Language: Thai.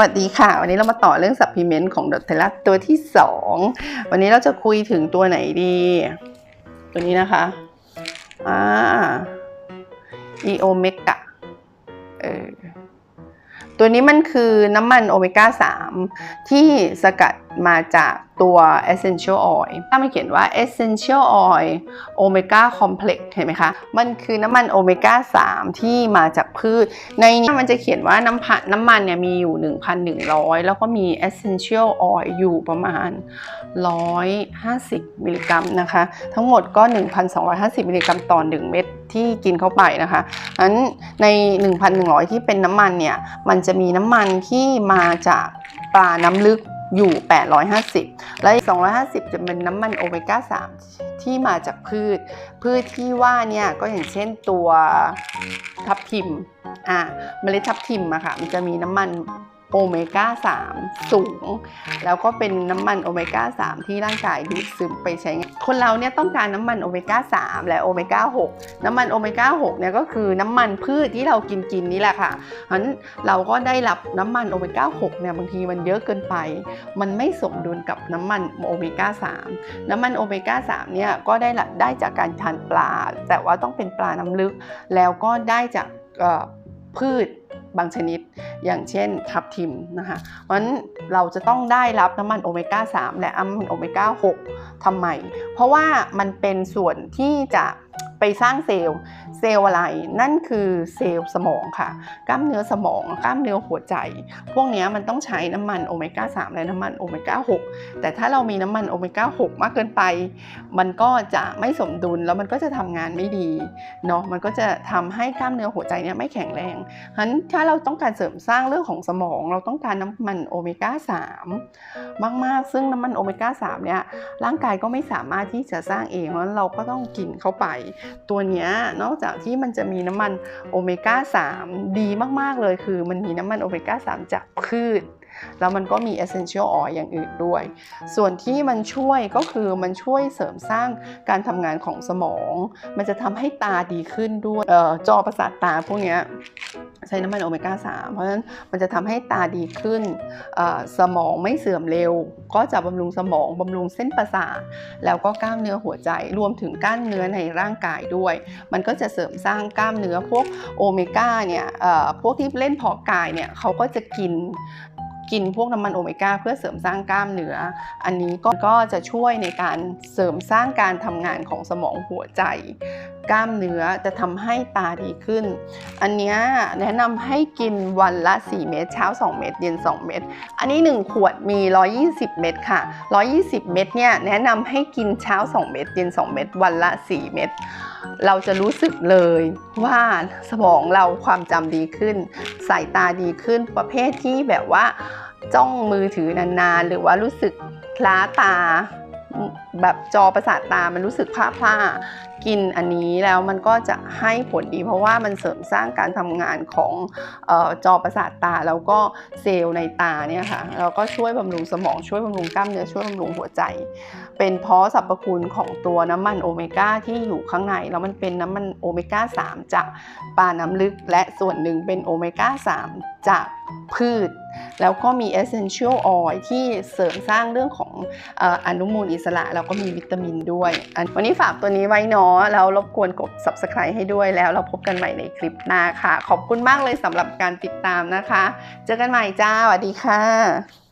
วัสดีค่ะ วันนี้เรามาต่อเรื่องสัพพิเมนต์ของดอทเทลัสตัวที่ 2 วันนี้เราจะคุยถึงตัวไหนดี ตัวนี้นะคะอ่าอีโอเมกะเออตัวนี้มันคือน้ำมันโอเมก้า 3 ที่สกัด มาจากตัว essential oil ถ้ามันเขียนว่า essential oil omega complex เห็นไหมคะ มันคือน้ำมันโอเมก้า 3 ที่มาจากพืช ในนี้มันจะเขียนว่าน้ำผัน้ำมันเนี่ยมีอยู่ 1,100 แล้วก็มี essential oil อยู่ประมาณ 150 มิลลิกรัมนะคะ ทั้งหมดก็ 1,250 มิลลิกรัมต่อ 1 เม็ดที่กินเข้าไปนะคะนั้นใน 1,100 ที่เป็นน้ำมันเนี่ย มันจะมีน้ำมันที่มาจากปลาน้ำลึก อยู่ 850 และอีก250 จะเป็นน้ำมันโอเมก้า 3 ที่มาจากพืช พืชที่ว่าเนี่ยก็อย่างเช่นตัวทับทิม อะ เมล็ดทับทิมอะค่ะ มันจะมีน้ำมัน โอเมก้า 3 สูง แล้วก็เป็นน้ำมันโอเมก้า 3 ที่ร่างกายดูดซึมไปใช้งานคนเราเนี่ยต้องการน้ำมันโอเมก้า 3 และโอเมก้า 6 น้ำมันโอเมก้า 6 เนี่ยก็คือน้ำมันพืชที่เรากินกินนี่แหละค่ะเพราะฉะนั้นเราก็ได้รับน้ำมันโอเมก้า 6 เนี่ยบางทีมันเยอะเกินไป มันไม่สมดุลกับน้ำมันโอเมก้า 3 น้ำมันโอเมก้า 3 เนี่ยก็ได้ได้จากการทานปลา แต่ว่าต้องเป็นปลาน้ำลึก แล้วก็ได้จาก พืชบางชนิด อย่างเช่นทับทิมนะคะเพราะฉะนั้นเราจะต้องได้รับน้ำมันโอเมก้า 3 และน้ำมันโอเมก้า 6ทำไม เพราะว่ามันเป็นส่วนที่จะ ไปสร้างเซลล์เซลล์อะไร นั่นคือเซลล์สมองค่ะ กล้ามเนื้อสมอง กล้ามเนื้อหัวใจ พวกนี้มันต้องใช้น้ำมันโอเมก้า3และน้ำมันโอเมก้า6แต่ถ้าเรามีน้ำมันโอเมก้า6มากเกินไป มันก็จะไม่สมดุลแล้วมันก็จะทำงานไม่ดีเนาะมันก็จะทำให้กล้ามเนื้อหัวใจเนี่ยไม่แข็งแรงฉะนั้นถ้าเราต้องการเสริมสร้างเรื่องของสมอง เราต้องการน้ำมันโอเมก้า3มากๆ ซึ่งน้ำมันโอเมก้า3เนี่ยร่างกายก็ไม่สามารถที่จะสร้างเองเพราะฉะนั้นเราก็ต้องกินเข้าไปตัวเนี้ยนอกจากที่มันจะมีน้ำมันโอเมก้า 3 ดีมาก ๆ เลยคือมันมีน้ำมันโอเมก้า 3 จากพืช แล้วมันก็มี essential oil อย่างอื่นด้วย ส่วนที่มันช่วยก็คือมันช่วยเสริมสร้างการทำงานของสมอง มันจะทำให้ตาดีขึ้นด้วยออจอประสาทตาพวกเนี้ย ใช้น้ำมันโอเมก้า 3 เพราะฉะนั้นมันจะทำให้ตาดีขึ้น สมองไม่เสื่อมเร็ว ก็จะบำรุงสมองบำรุงเส้นประสาท แล้วก็กล้ามเนื้อหัวใจ รวมถึงกล้ามเนื้อในร่างกายด้วย มันก็จะเสริมสร้างกล้ามเนื้อพวกโอเมก้าเนี่ยพวกที่เล่นเพาะกายเนี่ยเขาก็จะกินกินพวกน้ำมันโอเมก้าเพื่อเสริมสร้างกล้ามเนื้อ อันนี้ก็จะช่วยในการเสริมสร้างการทำงานของสมองหัวใจกล้ามเนื้อจะทำให้ตาดีขึ้น อันนี้แนะนำให้กินวันละ 4 เม็ดเช้า 2 เม็ดเย็น 2 เม็ดอันนี้ 1 ขวดมี 120 เม็ดค่ะ 120 เม็ดเนี่ยแนะนำให้กินเช้า 2 เม็ดเย็น 2 เม็ดวันละ 4 เม็ดเราจะรู้สึกเลยว่าสมองเราความจำดีขึ้น สายตาดีขึ้นประเภทที่แบบว่าจ้องมือถือนานๆ หรือว่ารู้สึกคล้าตา แบบจอประสาทตามันรู้สึกพร่าๆกินอันนี้แล้วมันก็จะให้ผลดี เพราะว่ามันเสริมสร้างการทำงานของออจอประสาทตา แล้วก็เซลล์ในตาเนี่ยค่ะแล้วก็ช่วยบำรุงสมองช่วยบำรุงกล้ามเนื้อช่วยบำรุงหัวใจ เป็นเพราะสรรพคุณของตัวน้ำมันโอเมก้าที่อยู่ข้างใน แล้วมันเป็นน้ำมันโอเมก้า 3 จากปลาน้ำลึก และส่วนหนึ่งเป็นโอเมก้า 3 จากพืช แล้วก็มี essential oil ที่เสริมสร้างเรื่องของออนุมูลอิสระ แล้วก็มีวิตามินด้วย วันนี้ฝากตัวนี้ไว้เนาะแล้วรบกวนกด subscribe ให้ด้วยแล้วเราพบกันใหม่ในคลิปหน้าค่ะ ขอบคุณมากเลยสำหรับการติดตามนะคะ เจอกันใหม่จ้าสวัสดีค่ะ